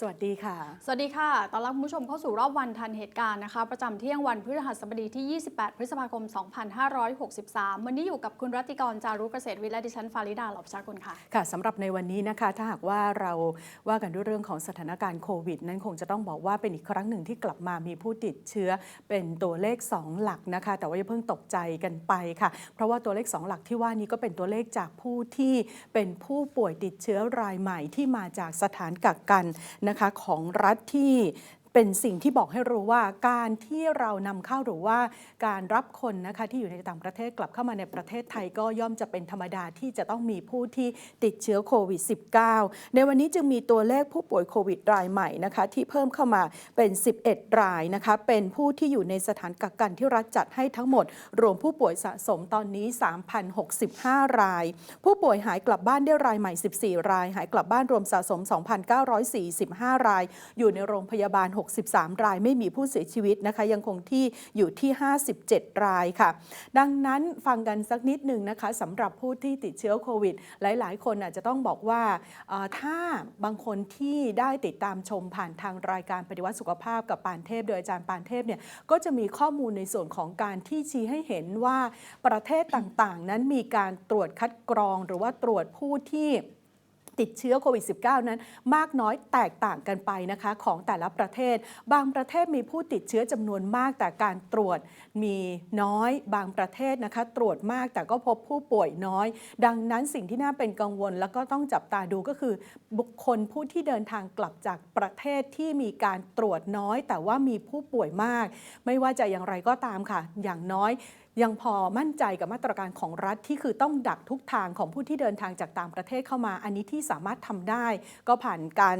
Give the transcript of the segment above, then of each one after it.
สวัสดีค่ะ สวัสดีค่ะต้อนรับคุณผู้ชมเข้าสู่รอบวันทันเหตุการณ์นะคะ ประจำเที่ยงวันพฤหัสบดีที่ 28 พฤษภาคม 2563 วันนี้อยู่กับคุณรัติกรจารุเกษตรวิทย์และดิฉันฟาริดาหลอบชากุลค่ะ ค่ะสำหรับในวันนี้นะคะ ถ้าหากว่าเราว่ากันด้วยเรื่องของสถานการณ์โควิด นั้นคงจะต้องบอกว่าเป็นอีกครั้งหนึ่งที่กลับมามีผู้ติดเชื้อเป็นตัวเลข 2 หลักนะคะ แต่ว่าอย่าเพิ่งตกใจกันไปค่ะ เพราะว่าตัวเลข 2 หลักที่ว่านี้ก็เป็นตัวเลขจากผู้ที่เป็นผู้ป่วยติดเชื้อรายใหม่ที่มาจากสถานกักกันนะคะของรัฐที่ เป็นสิ่งที่บอกให้รู้ว่าการที่เรานำเข้าหรือว่าการรับคนนะคะที่อยู่ในต่างประเทศกลับเข้ามาในประเทศไทยก็ย่อมจะเป็นธรรมดาที่จะต้องมีผู้ที่ติดเชื้อโควิด -19 ในวันนี้จึงมีตัวเลขผู้ป่วยโควิดรายใหม่นะคะที่เพิ่มเข้ามาเป็น 11 รายนะคะเป็นผู้ที่อยู่ในสถานกักกันที่รัฐจัดให้ทั้งหมด รวมผู้ป่วยสะสมตอนนี้ 3,065 ราย ผู้ป่วยหายกลับบ้านได้รายใหม่ 14 ราย หายกลับบ้านรวมสะสม 2,945 ราย อยู่ในโรงพยาบาล63 รายไม่มีผู้เสียชีวิตนะคะ ยังคงที่อยู่ที่ 57 รายค่ะ ดังนั้นฟังกันสักนิดหนึ่งนะคะสำหรับผู้ที่ติดเชื้อโควิด หลาย ๆ คนอาจจะต้องบอกว่าถ้าบางคนที่ได้ติดตามชมผ่านทางรายการปฏิวัติสุขภาพกับปานเทพ โดยอาจารย์ปานเทพเนี่ยก็จะมีข้อมูลในส่วนของการที่ชี้ให้เห็นว่าประเทศต่าง ๆ นั้นมีการตรวจคัดกรองหรือว่าตรวจผู้ที่ ติดเชื้อโควิด -19 นั้น มากน้อยแตกต่างกันไปนะคะของแต่ละประเทศ บางประเทศมีผู้ติดเชื้อจำนวนมากแต่การตรวจมีน้อย บางประเทศนะคะตรวจมากแต่ก็พบผู้ป่วยน้อย ดังนั้นสิ่งที่น่าเป็นกังวล แล้วก็ต้องจับตาดูก็คือ บุคคลผู้ที่เดินทางกลับจากประเทศที่มีการตรวจน้อย แต่ว่ามีผู้ป่วยมาก ไม่ว่าจะอย่างไรก็ตามค่ะ อย่างน้อย ยังพอมั่นใจกับมาตรการของรัฐที่คือต้องดักทุกทางของผู้ที่เดินทางจากต่างประเทศเข้ามา อันนี้ที่สามารถทำได้ ก็ผ่านการ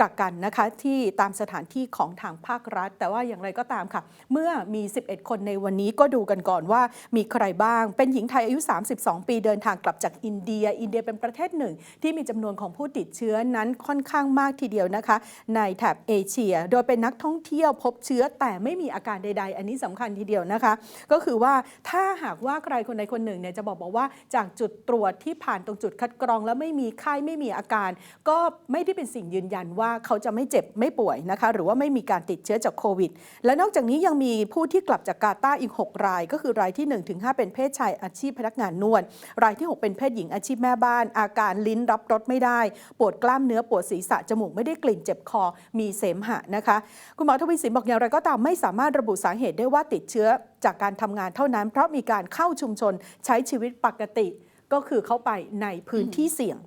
กักกันนะคะที่ตามสถานที่ของทางภาครัฐ แต่ว่าอย่างไรก็ตามค่ะ เมื่อมี 11 คนในวันนี้ก็ดูกันก่อนว่ามีใครบ้าง เป็นหญิงไทยอายุ 32 ปีเดินทางกลับจากอินเดีย อินเดียเป็นประเทศหนึ่ง ที่มีจำนวนของผู้ติดเชื้อนั้นค่อนข้างมากทีเดียวนะคะ ในแถบเอเชีย โดยเป็นนักท่องเที่ยวพบเชื้อแต่ไม่มีอาการใด ๆ อันนี้สำคัญทีเดียวนะคะ ก็คือว่าถ้าหากว่าใครคนใดคนหนึ่งเนี่ยจะบอกบอกว่าจากจุดตรวจที่ผ่านตรงจุดคัดกรองแล้วไม่มีไข้ไม่มีอาการ ก็ไม่ได้เป็นสิ่งยืนยันว่าเขาจะไม่เจ็บไม่ป่วยนะคะหรือว่าไม่มีการติดเชื้อจากโควิด และนอกจากนี้ยังมีผู้ที่กลับจากกาตาร์อีก 6 ราย ก็คือรายที่ 1-5 เป็นเพศชายอาชีพพนักงานนวด รายที่ 6 เป็นเพศหญิงอาชีพแม่บ้าน อาการลิ้นรับรสไม่ได้ ปวดกล้ามเนื้อปวดศีรษะจมูกไม่ได้กลิ่นเจ็บคอมีเสมหะนะคะ คุณหมอทวีสินบอกอย่างไรก็ตามไม่สามารถระบุสาเหตุได้ว่าติดเชื้อจากการทำงานเท่านั้น เพราะมีการเข้าชุมชนใช้ชีวิตปกติ ก็คือเข้าไปในพื้นที่เสี่ยง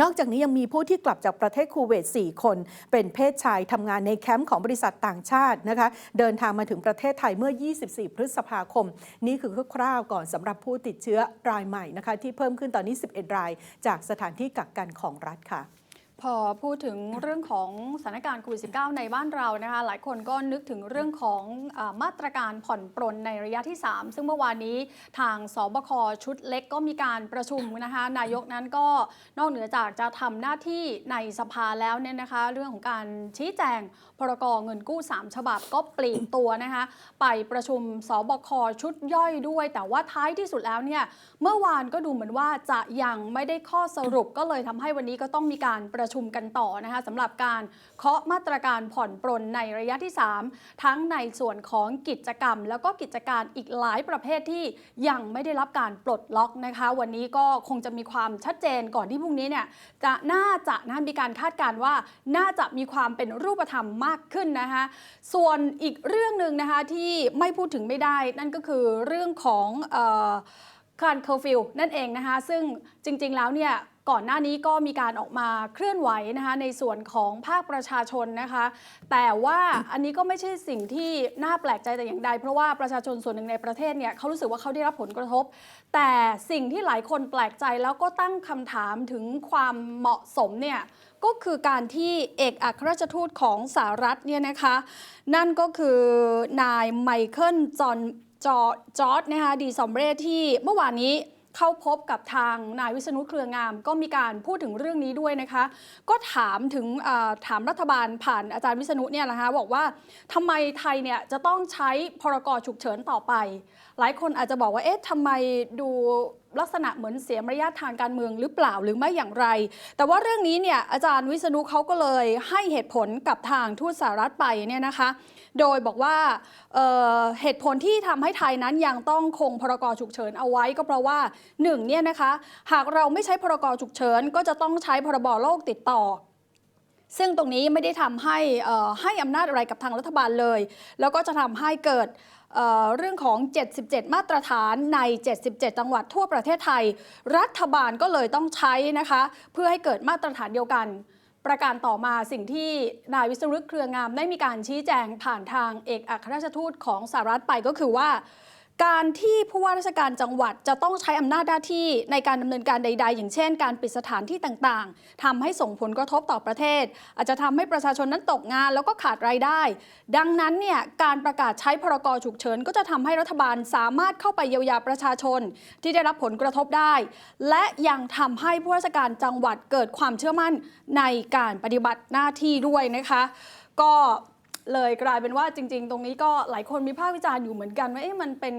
นอกจากนี้ยังมีผู้ที่กลับจากประเทศคูเวต 4 คน เป็นเพศชายทำงานในแคมป์ของบริษัทต่างชาตินะคะ เดินทางมาถึงประเทศไทยเมื่อ 24 พฤษภาคม นี่คือคร่าวๆก่อนสำหรับผู้ติดเชื้อรายใหม่นะคะ ที่เพิ่มขึ้นตอนนี้ 11 ราย จากสถานที่กักกันของรัฐค่ะ พอพูดถึงเรื่องของสถานการณ์โควิด -19 ในบ้านเรานะคะหลายคนก็นึกถึงเรื่องของอามาตรการผ่อนปรนในระยะที่ 3 ซึ่งเมื่อวานนี้ทางสบคชุดเล็กก็มีการประชุมนะคะนายกนั้นก็นอกเหนือจากจะทำหน้าที่ในสภาแล้วเนี่ยนะคะเรื่องของการชี้แจงพรกเงินกู้ 3 ฉบับก็ปลีกตัวนะคะไปประชุมสบคชุดย่อยด้วย แต่ว่าท้ายที่สุดแล้วเนี่ยเมื่อวานก็ดูเหมือนว่าจะยังไม่ได้ข้อสรุปก็เลยทำให้วันนี้ก็ต้องมีการประชุมกันต่อนะคะสำหรับการเคาะมาตรการผ่อนปรนในระยะที่ 3 ทั้งในส่วนของกิจกรรม แล้วก็กิจการอีกหลายประเภทที่ยังไม่ได้รับการปลดล็อกนะคะ วันนี้ก็คงจะมีความชัดเจนก่อนที่พรุ่งนี้เนี่ยจะน่าจะนะมีการคาดการณ์ว่าน่าจะมีความเป็นรูปธรรมมากขึ้นนะคะส่วนอีกเรื่องหนึ่งนะคะที่ไม่พูดถึงไม่ได้ นั่นก็คือเรื่องของการเคอร์ฟิวนั่นเองนะคะ ซึ่งจริง ๆ แล้วเนี่ย ก่อนหน้านี้ก็มีการออกมาเคลื่อนไหวนะคะในส่วนของภาคประชาชนนะคะ แต่ว่าอันนี้ก็ไม่ใช่สิ่งที่น่าแปลกใจแต่อย่างใด เพราะว่าประชาชนส่วนหนึ่งในประเทศเนี่ยเขารู้สึกว่าเขาได้รับผลกระทบ แต่สิ่งที่หลายคนแปลกใจแล้วก็ตั้งคำถามถึงความเหมาะสมเนี่ยก็คือการที่เอกอัครราชทูตของสหรัฐเนี่ยนะคะ นั่นก็คือนายไมเคิลจอห์นจอร์ดนะคะดีซอมเบรที่เมื่อวานนี้ เข้าพบกับทางนายวิษณุเครืองาม ก็มีการพูดถึงเรื่องนี้ด้วยนะคะ ก็ถามถึงถามรัฐบาลผ่านอาจารย์วิษณุเนี่ยนะคะบอกว่าทำไมไทยเนี่ยจะต้องใช้พรกฉุกเฉินต่อไป หลายคนอาจจะบอกว่าเอ๊ะทำไมดูลักษณะเหมือนเสียมารยาททางการเมืองหรือเปล่าหรือไม่อย่างไร แต่ว่าเรื่องนี้เนี่ยอาจารย์วิษณุเขาก็เลยให้เหตุผลกับทางทูตสหรัฐไปเนี่ยนะคะ โดยบอกว่าเเหตุผลที่ทำให้ไทยนั้นยังต้องคงพรกฉุกเฉินเอาไว้ ก็เพราะว่าหนึ่งเนี่ยนะคะหากเราไม่ใช้พรกฉุกเฉินก็จะต้องใช้พรบโรคติดต่อซึ่งตรงนี้ไม่ได้ทำให้ให้อำนาจอะไรกับทางรัฐบาลเลย แล้วก็จะทำให้เกิดเเรื่องของ 77 มาตรฐานใน 77 จังหวัดทั่วประเทศไทย รัฐบาลก็เลยต้องใช้นะคะ เพื่อให้เกิดมาตรฐานเดียวกัน ประการต่อมาสิ่งที่นายวิศรุตเครืองามได้มีการชี้แจงผ่านทางเอกอัครราชทูตของสหรัฐไปก็คือว่า การที่ผู้ว่าราชการจังหวัดจะต้องใช้อำนาจหน้าที่ในการดำเนินการใด ๆ อย่างเช่น การปิดสถานที่ต่างๆทำให้ส่งผลกระทบต่อประเทศ อาจจะทำให้ประชาชนนั้นตกงาน แล้วก็ขาดรายได้ ดังนั้นเนี่ยการประกาศใช้พรกฉุกเฉิน ก็จะทำให้รัฐบาลสามารถเข้าไปเยียวยาประชาชน ที่ได้รับผลกระทบได้ และยังทำให้ผู้ราชการจังหวัดเกิดความเชื่อมั่นในการปฏิบัติหน้าที่ด้วยนะคะ ก็ เลยกลายเป็นว่าจริง ๆ ตรงนี้ก็หลายคนมีภาควิจารณ์อยู่เหมือนกันว่าเอ๊ะมันเป็น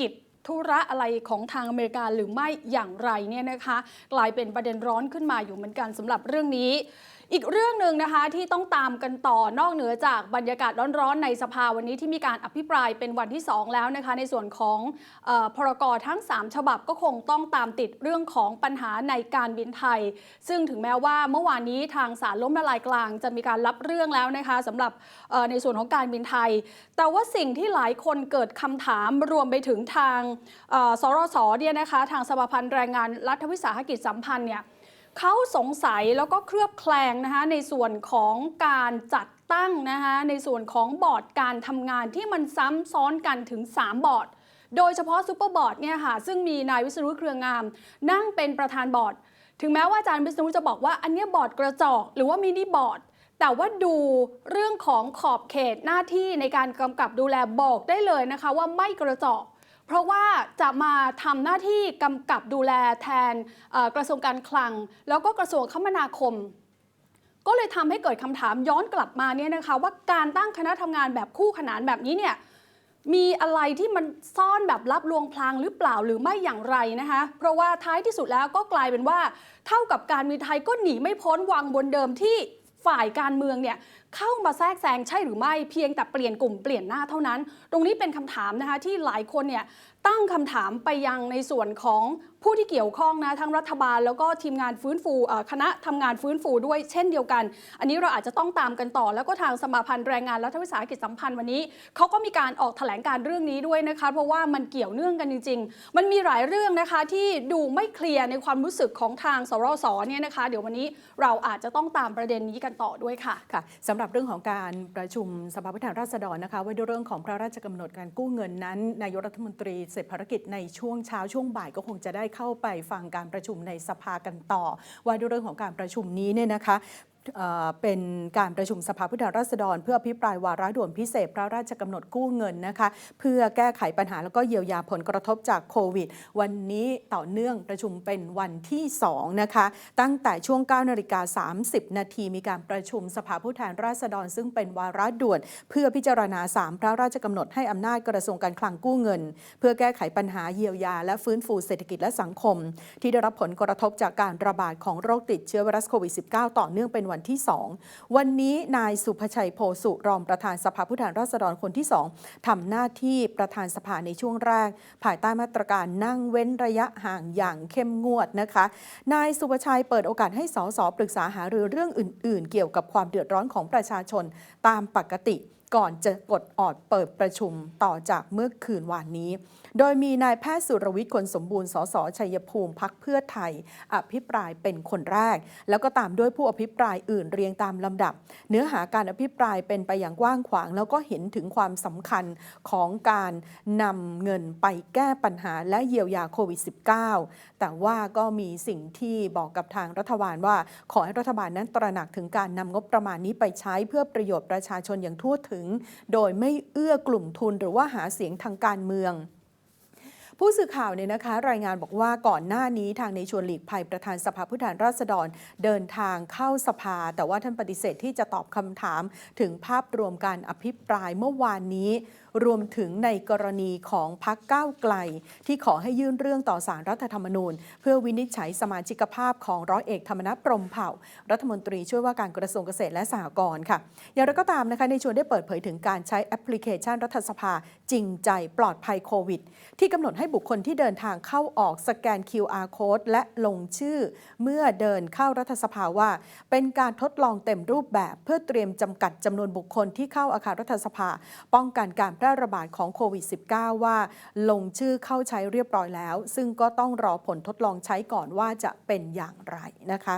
กิจธุระอะไรของทางอเมริกาหรือไม่อย่างไรเนี่ยนะคะ กลายเป็นประเด็นร้อนขึ้นมาอยู่เหมือนกันสำหรับเรื่องนี้ อีกเรื่องหนึ่งนะคะที่ต้องตามกันต่อนอกเหนือจากบรรยากาศร้อนๆในสภาวันนี้ที่มีการอภิปรายเป็นวันที่ 2 แล้วนะคะ ในส่วนของออพรกทั้ง 3 ฉบับก็คงต้องตามติดเรื่องของปัญหาในการบินไทย ซึ่งถึงแม้ว่าเมื่อวานนี้ทางศาลล้มละลายกลาง จะมีการรับเรื่องแล้วนะคะสำหรับในส่วนของการบินไทย แต่ว่าสิ่งที่หลายคนเกิดคำถามรวมไปถึงทางเอ่อสรสเนี่ยนะคะทางสภาพันธ์แรงงานรัฐวิสาหกิจสัมพันธ์เนี่ย เขาสงสัยแล้วก็เคลือบแคลงนะคะในส่วนของการจัดตั้งนะคะในส่วนของบอร์ดการทำงานที่มันซ้ำซ้อนกันถึง 3 บอร์ด โดยเฉพาะซูเปอร์บอร์ดเนี่ยค่ะซึ่งมีนายวิศนุเครืองาม นั่งเป็นประธานบอร์ด ถึงแม้ว่าอาจารย์วิศนุจะบอกว่าอันเนี้ยบอร์ดกระจอก หรือว่ามินิบอร์ดแต่ว่าดูเรื่องของขอบเขตหน้าที่ในการกำกับดูแลบอกได้เลยนะคะว่าไม่กระจอก เพราะว่าจะมาทำหน้าที่กำกับดูแลแทนกระทรวงการคลัง แล้วก็กระทรวงคมนาคม ก็เลยทำให้เกิดคำถามย้อนกลับมาเนี่ยนะคะ ว่าการตั้งคณะทำงานแบบคู่ขนานแบบนี้เนี่ยมีอะไรที่มันซ่อนแบบลับลวงพลางหรือเปล่าหรือไม่อย่างไรนะคะ เพราะว่าท้ายที่สุดแล้วก็กลายเป็นว่า เท่ากับการมีไทยก็หนีไม่พ้นวังบนเดิมที่ฝ่ายการเมืองเนี่ย เข้ามาแทรกแซงใช่หรือไม่เพียงแต่เปลี่ยนกลุ่มเปลี่ยนหน้าเท่านั้น ตรงนี้เป็นคำถามนะคะที่หลายคนเนี่ยตั้งคำถามไปยังในส่วนของผู้ที่เกี่ยวข้องนะทั้งรัฐบาล แล้วก็ทีมงานฟื้นฟูคณะทำงานฟื้นฟูด้วยเช่นเดียวกัน อันนี้เราอาจจะต้องตามกันต่อ แล้วก็ทางสมาพันธ์แรงงานรัฐวิสาหกิจสัมพันธ์วันนี้เขาก็มีการออกแถลงการเรื่องนี้ด้วยนะคะ เพราะว่ามันเกี่ยวเนื่องกันจริง ๆ มันมีหลายเรื่องนะคะที่ดูไม่เคลียร์ในความรู้สึกของทางสรสเนี่ยนะคะ เดี๋ยววันนี้เราอาจจะต้องตามประเด็นนี้กันต่อด้วยค่ะค่ะสำหรับเรื่องของการประชุมสภาผู้แทนราษฎรนะคะว่าด้วยเรื่องของพระราชกำหนดการกู้เงินนั้น นายกรัฐมนตรีเสร็จภารกิจในช่วงเช้าช่วงบ่ายก็คงจะได้เข้าไปฟังการประชุมในสภากันต่อ ว่าด้วยเรื่องของการประชุมนี้เนี่ยนะคะ เป็นการประชุมสภาผู้แทนราษฎร เพื่ออภิปรายวาระด่วนพิเศษ พระราชกำหนดกู้เงินนะคะ เพื่อแก้ไขปัญหาแล้วก็เยียวยาผลกระทบจากโควิด วันนี้ต่อเนื่องประชุมเป็นวันที่2นะคะ ตั้งแต่ช่วง9นาฬิกา30 นาทีมีการประชุมสภาผู้แทนราษฎร ซึ่งเป็นวาระด่วน เพื่อพิจารณา 3 พระราชกำหนดให้อำนาจกระทรวงการคลังกู้เงิน เพื่อแก้ไขปัญหาเยียวยา และฟื้นฟูเศรษฐกิจและสังคม ที่ได้รับผลกระทบจากการระบาดของโรคติดเชื้อไวรัสโควิด -19 ต่อเนื่องเป็นวันที่ 2 วันนี้นายสุภชัยโพสุรองประธานสภาผู้แทนราษฎรคนที่ 2ทำหน้าที่ประธานสภาในช่วงแรก ภายใต้มาตรการนั่งเว้นระยะห่างอย่างเข้มงวดนะคะ นายสุภชัยเปิดโอกาสให้สสปรึกษาหารือเรื่องอื่น ๆ เกี่ยวกับความเดือดร้อนของประชาชนตามปกติ ก่อนจะกดออดเปิดประชุมต่อจากเมื่อคืนวานนี้ โดยมีนายแพทย์สุรวิทย์คนสมบูรณ์ สสชัยภูมิพักเพื่อไทย อภิปรายเป็นคนแรก แล้วก็ตามด้วยผู้อภิปรายอื่นเรียงตามลำดับ เนื้อหาการอภิปรายเป็นไปอย่างกว้างขวาง แล้วก็เห็นถึงความสำคัญของการนำเงินไปแก้ปัญหาและเยียวยาโควิด -19 แต่ว่าก็มีสิ่งที่บอกกับทางรัฐบาลว่า ขอให้รัฐบาลนั้นตระหนักถึงการนำงบประมาณนี้ไปใช้เพื่อประโยชน์ประชาชนอย่างทั่วถึง โดยไม่เอื้อกลุ่มทุนหรือว่าหาเสียงทางการเมือง ผู้สื่อข่าวเนี่ยนะคะรายงานบอกว่าก่อนหน้านี้ทางในชวนหลีกภัยประธานสภาผู้แทนราษฎรเดินทางเข้าสภา แต่ว่าท่านปฏิเสธที่จะตอบคำถามถึงภาพรวมการอภิปรายเมื่อวานนี้รวมถึงในกรณีของพักก้าวไกล ที่ขอให้ยื่นเรื่องต่อสารรัฐธรรมนูญ เพื่อวินิจฉัยสมาชิกภาพของร้อยเอกธรรมนัฐพรมเผ่า รัฐมนตรีช่วยว่าการกระทรวงเกษตรและสหกรณ์ค่ะ อย่างไรก็ตามนะคะในชวนได้เปิดเผยถึงการใช้แอปพลิเคชันรัฐสภาจริงใจปลอดภัยโควิด ที่กำหนดให้บุคคลที่เดินทางเข้าออกสแกน QR code และลงชื่อ เมื่อเดินเข้ารัฐสภาว่า เป็นการทดลองเต็มรูปแบบ เพื่อเตรียมจำกัดจำนวนบุคคลที่เข้าอาคารรัฐสภา ป้องกันการแพร่ระบาดของโควิด -19 ว่าลงชื่อเข้าใช้เรียบร้อยแล้ว ซึ่งก็ต้องรอผลทดลองใช้ก่อนว่าจะเป็นอย่างไรนะคะ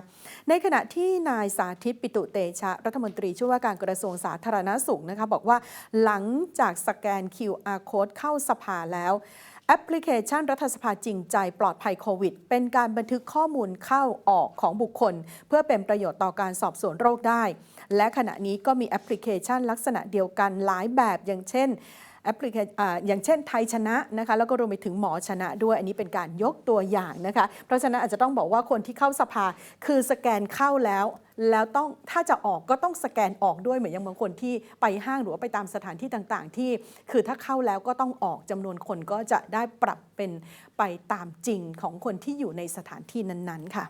ในขณะที่นายสาธิตปิตุเตชะ รัฐมนตรีช่วยว่าการกระทรวงสาธารณสุขนะคะบอกว่าหลังจากสแกน QR code เข้าสภาแล้ว แอปพลิเคชันรัฐสภาจริงใจปลอดภัยโควิด เป็นการบันทึกข้อมูลเข้าออกของบุคคล เพื่อเป็นประโยชน์ต่อการสอบสวนโรคได้ และขณะนี้ก็มีแอปพลิเคชันลักษณะเดียวกันหลายแบบอย่างเช่น แอปพลิเคอ่าอย่างเช่นไทยชนะนะคะแล้วก็รวมไปถึงหมอชนะด้วย อันนี้เป็นการยกตัวอย่างนะคะเพราะฉะนั้นอาจจะต้องบอกว่าคนที่เข้าสภาคือสแกนเข้าแล้ว แล้วต้องถ้าจะออกก็ต้องสแกนออกด้วยเหมือนอย่างบางคนที่ไปห้างหรือว่าไปตามสถานที่ต่างๆ ที่ คือถ้าเข้าแล้วก็ต้องออกจำนวนคนก็จะได้ปรับเป็นไปตามจริงของคนที่อยู่ในสถานที่นั้นๆค่ะ